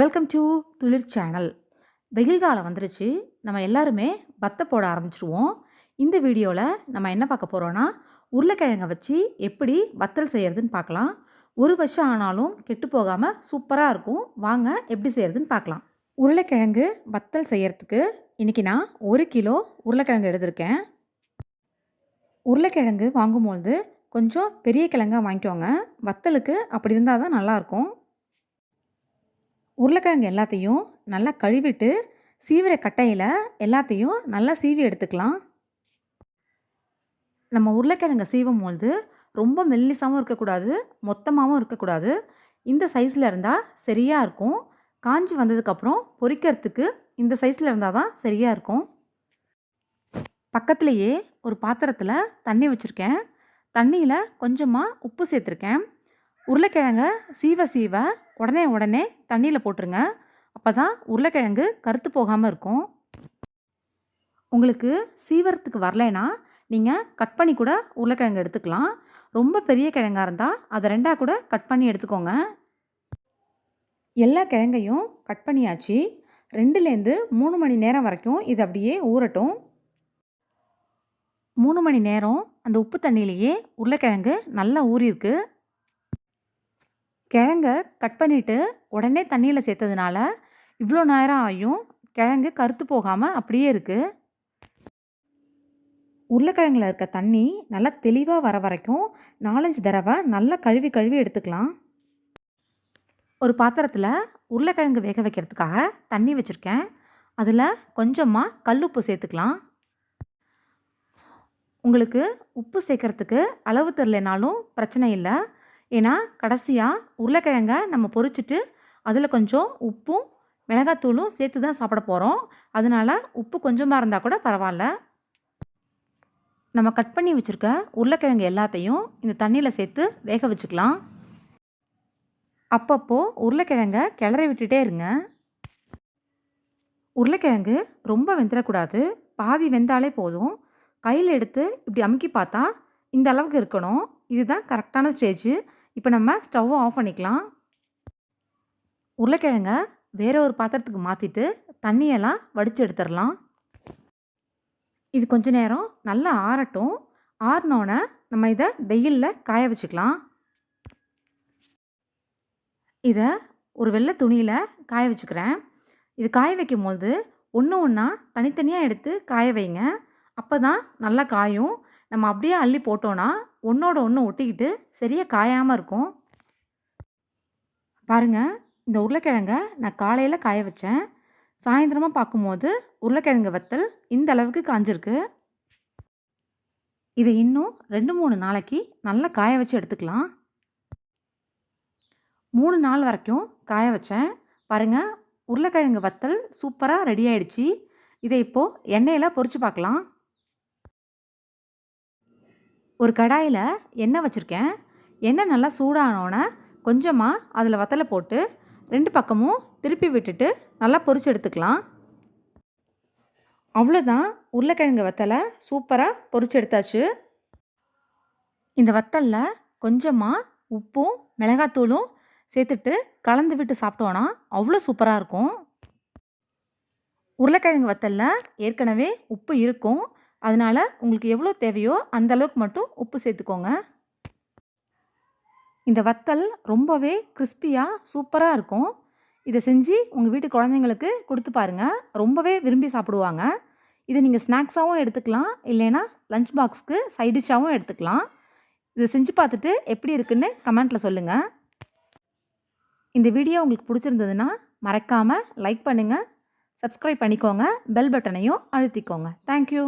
Welcome to துளிர் channel வெயில் காலம் வந்துருச்சு. நம்ம எல்லாருமே பத்தை போட ஆரம்பிச்சிருவோம். இந்த வீடியோவில் நம்ம என்ன பார்க்க போகிறோன்னா உருளைக்கிழங்கை வச்சு எப்படி வத்தல் செய்கிறதுன்னு பார்க்கலாம். ஒரு வருஷம் ஆனாலும் கெட்டு போகாமல் சூப்பராக இருக்கும். வாங்க எப்படி செய்கிறதுன்னு பார்க்கலாம். உருளைக்கிழங்கு வத்தல் செய்கிறதுக்கு இன்றைக்கி நான் ஒரு கிலோ உருளைக்கிழங்கு எடுத்திருக்கேன். உருளைக்கிழங்கு வாங்கும்பொழுது கொஞ்சம் பெரிய கிழங்காக வாங்கிக்கோங்க. வத்தலுக்கு அப்படி இருந்தால் தான் நல்லாயிருக்கும் உருளைக்கிழங்கு எல்லாத்தையும் நல்லா கழுவிட்டு சீவிர கட்டையில் எல்லாத்தையும் நல்லா சீவி எடுத்துக்கலாம். நம்ம உருளைக்கிழங்கை சீவும் பொழுது ரொம்ப மெல்லிசாகவும் இருக்கக்கூடாது மொத்தமாகவும் இருக்கக்கூடாது. இந்த சைஸில் இருந்தால் சரியாக இருக்கும். காஞ்சி வந்ததுக்கப்புறம் பொரிக்கிறதுக்கு இந்த சைஸில் இருந்தால் தான் சரியாக இருக்கும். பக்கத்துலேயே ஒரு பாத்திரத்தில் தண்ணி வச்சுருக்கேன். தண்ணியில் கொஞ்சமாக உப்பு சேர்த்துருக்கேன். உருளைக்கிழங்க சீவ சீவ. உடனே உடனே தண்ணியில் போட்டுருங்க. அப்போ தான் உருளைக்கிழங்கு கருத்து போகாமல் இருக்கும். உங்களுக்கு சீவரத்துக்கு வரலைன்னா நீங்கள் கட் பண்ணி கூட உருளைக்கிழங்கு எடுத்துக்கலாம். ரொம்ப பெரிய கிழங்காக இருந்தால் அதை ரெண்டாக கூட கட் பண்ணி எடுத்துக்கோங்க. எல்லா கிழங்கையும் கட் பண்ணியாச்சு. ரெண்டுலேருந்து மூணு மணி நேரம் வரைக்கும் இது அப்படியே ஊறட்டும். மூணு மணி நேரம் அந்த உப்பு தண்ணியிலேயே உருளைக்கிழங்கு நல்லா ஊறியிருக்கு. கிழங்க கட் பண்ணிவிட்டு உடனே தண்ணியில் சேர்த்ததுனால இவ்வளோ நேரம் ஆகியும் கிழங்கு கருத்து போகாமல் அப்படியே இருக்குது உருளைக்கிழங்குல இருக்க தண்ணி நல்லா தெளிவாக வர வரைக்கும் நாலஞ்சு தடவை நல்லா கழுவி கழுவி எடுத்துக்கலாம். ஒரு பாத்திரத்தில் உருளைக்கிழங்கு வேக வைக்கிறதுக்காக தண்ணி வச்சுருக்கேன். அதில் கொஞ்சமாக கல்லுப்பு சேர்த்துக்கலாம். உங்களுக்கு உப்பு சேர்க்குறதுக்கு அளவு தெரிலனாலும் பிரச்சனை இல்லை. ஏன்னா கடைசியாக உருளைக்கிழங்க நம்ம பொறிச்சிட்டு அதில் கொஞ்சம் உப்பும் மிளகாத்தூளும் சேர்த்து தான் சாப்பிட போகிறோம் அதனால் உப்பு கொஞ்சமாக இருந்தால் கூட பரவாயில்ல. நம்ம கட் பண்ணி வச்சுருக்க உருளைக்கிழங்கு எல்லாத்தையும் இந்த தண்ணியில் சேர்த்து வேக வச்சுக்கலாம். அப்பப்போ உருளைக்கிழங்க கிளறி விட்டுட்டே இருங்க. உருளைக்கிழங்கு ரொம்ப வெந்துடக்கூடாது பாதி வெந்தாலே போதும். கையில் எடுத்து இப்படி அமுக்கி பார்த்தா இந்த அளவுக்கு இருக்கணும். இதுதான் கரெக்டான ஸ்டேஜு. இப்போ நம்ம ஸ்டவ்வை ஆஃப் பண்ணிக்கலாம். உருளைக்கிழங்க வேறு ஒரு பாத்திரத்துக்கு மாற்றிட்டு தண்ணியெல்லாம் வடித்து எடுத்துடலாம். இது கொஞ்ச நேரம் நல்லா ஆறட்டும். ஆறினோன்னே நம்ம இதை வெயிலில் காய வச்சுக்கலாம். இதை ஒரு வெள்ளை துணியில் காய வச்சுக்கிறேன். இது காய வைக்கும் போது ஒன்று ஒன்றா தனித்தனியாக எடுத்து காய வைங்க. அப்போ தான் நல்லா காயும். நம்ம அப்படியே அள்ளி போட்டோன்னா ஒன்றோட ஒன்று ஒட்டிக்கிட்டு சரியாக காயாமல் இருக்கும். பாருங்கள் இந்த உருளைக்கிழங்க நான் காலையில் காய வச்சேன். சாயந்தரமாக பார்க்கும்போது உருளைக்கிழங்கு வத்தல் இந்த அளவுக்கு காஞ்சிருக்கு. இது இன்னும் ரெண்டு மூணு நாளைக்கு நல்லா காய வச்சு எடுத்துக்கலாம். மூணு நாள் வரைக்கும் காய வச்சேன். பாருங்கள் உருளைக்கிழங்கு வத்தல் சூப்பராக ரெடி ஆயிடுச்சு. இதை இப்போது எண்ணெயில் பொறிச்சு பார்க்கலாம். ஒரு கடாயில் எண்ணெய் வச்சுருக்கேன். எண்ணெய் நல்லா சூடானோன்னே கொஞ்சமாக அதில் வத்தலை போட்டு ரெண்டு பக்கமும் திருப்பி விட்டுட்டு நல்லா பொரிச்சு எடுத்துக்கலாம். அவ்வளோதான் உருளைக்கிழங்கு வத்தலை சூப்பராக பொரிச்சு எடுத்தாச்சு. இந்த வத்தலில் கொஞ்சமாக உப்பும் மிளகாத்தூளும் சேர்த்துட்டு கலந்து விட்டு சாப்பிட்டோன்னா அவ்வளோ சூப்பராக இருக்கும். உருளைக்கிழங்கு வத்தலில் ஏற்கனவே உப்பு இருக்கும். அதனால் உங்களுக்கு எவ்வளோ தேவையோ அந்த அளவுக்கு மட்டும் உப்பு சேர்த்துக்கோங்க. இந்த வத்தல் ரொம்பவே கிறிஸ்பியாக சூப்பராக இருக்கும். இதை செஞ்சு உங்கள் வீட்டு குழந்தைங்களுக்கு கொடுத்து பாருங்கள் ரொம்பவே விரும்பி சாப்பிடுவாங்க. இதை நீங்கள் ஸ்நாக்ஸாகவும் எடுத்துக்கலாம். இல்லைன்னா லஞ்ச் பாக்ஸ்க்கு சைடிஷாகவும் எடுத்துக்கலாம். இதை செஞ்சு பார்த்துட்டு எப்படி இருக்குன்னு கமெண்ட்டில் சொல்லுங்கள் இந்த வீடியோ உங்களுக்கு பிடிச்சிருந்ததுன்னா மறக்காமல் லைக் பண்ணுங்கள் சப்ஸ்கிரைப் பண்ணிக்கோங்க. பெல் பட்டனையும் அழுத்திக்கோங்க. தேங்க்யூ